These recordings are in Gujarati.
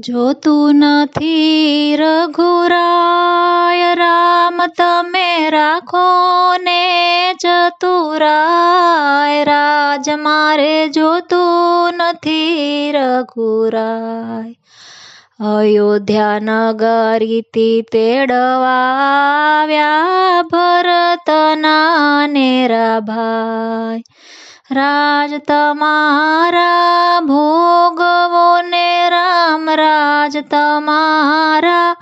જોતું નથી રઘુરાય રામ, તમે રાખો ને ચતુરાય રાજ. મારે જોતું નથી રઘુરાય, અયોધ્યા નગરીથી તેડવાવ્યા ભરતના નેરા ભાઈ. રાજ તમારા ભોગવો ને રામ, રાજ તમારા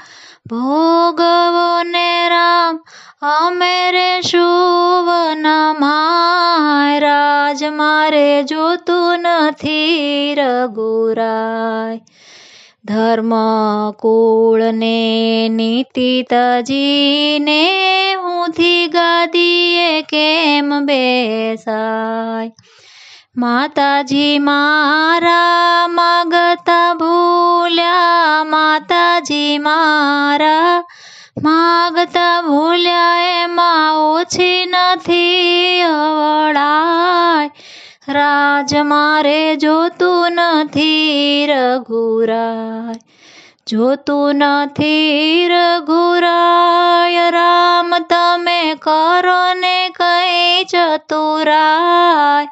ભોગવો ને રામ, અમે રે શુવનમાય રાજ મારે જોતું નથી રઘુરાય. ધર્મ કુળને નીતિ તજીને હુંથી ગાદીએ કેમ બેસાય? માતાજી મારા માગતા ભૂલ્યા, માતાજી મારા માગતા ભૂલ્યા, એમાં ઓછી નથી અવળાય. રાજ મારે જોતું નથી રઘુરાય, જોતું નથી રઘુરાય. કઈ રાય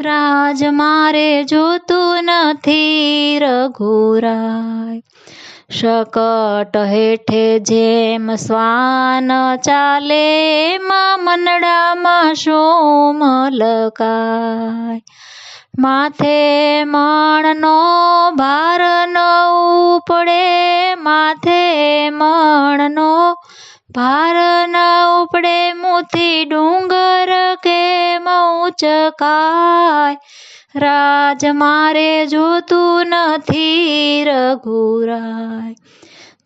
રાજ મારે જોતું નથી રઘુરાય. શકટ હેઠે જેમ શ્વાન ચાલે માં મનડામાં શું મલકાય માથે મણનો ભાર ન ઉપડે, માથે મણનો ભાર ન ઉપડે, મુથી ડુંગર કેમ ઉચકાય રાજ મારે જોતું નથી રઘુરાય.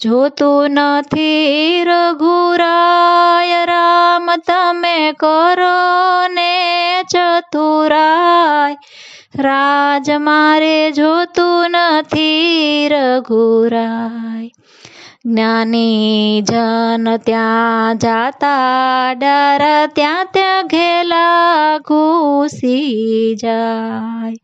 જોતું નથી રઘુરાય, રામ તમે કરો ને ચતુરાય. રાજ મારે જોતું નથી રઘુરાય. જ્ઞાની જન ત્યાં જાતા, ડર ત્યાં ત્યાં ઘેલા ઘૂસી જાય.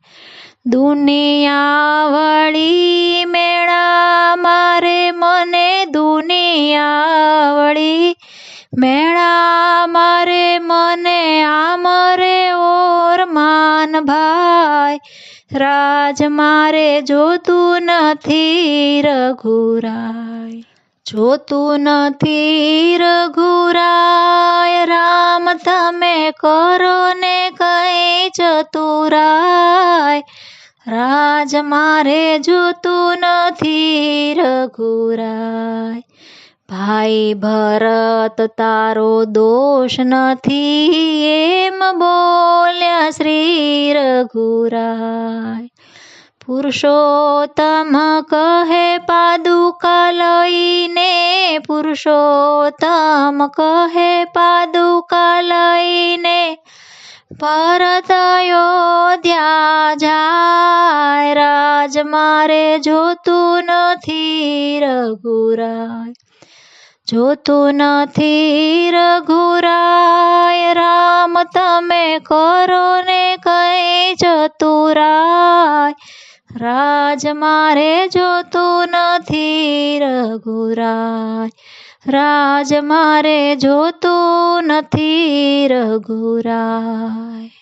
દુનિયા વળી મેળા મારે મને દુનિયા વળી મેળા મારે મને આમરે ઓર માન ભાઈ. રાજ મારે જોતું નથી રઘુરાય. જોતું નથી રઘુરાય, રામ તમે કરો ને કઈ ચતુરાય. રાજ મારે જોતું નથી રઘુરાય. ભાઈ ભરત તારો દોષ નથી, એમ બોલ્યા શ્રી રઘુરાય. પુરુષોત્તમ કહે પાદુકા લઈને, પુરુષોત્તમ કહે પાદુકા લઈને, ભરત યોધ્યા જાય, રાજ મારે જોતું નથી રઘુરાય. જોતું નથી રઘુરાય, રામ તમે કરો ને કઈ ચતુરાય. રાજ મારે જોતું નથી રઘુરાય, રાજ મારે જોતું નથી રઘુરાય.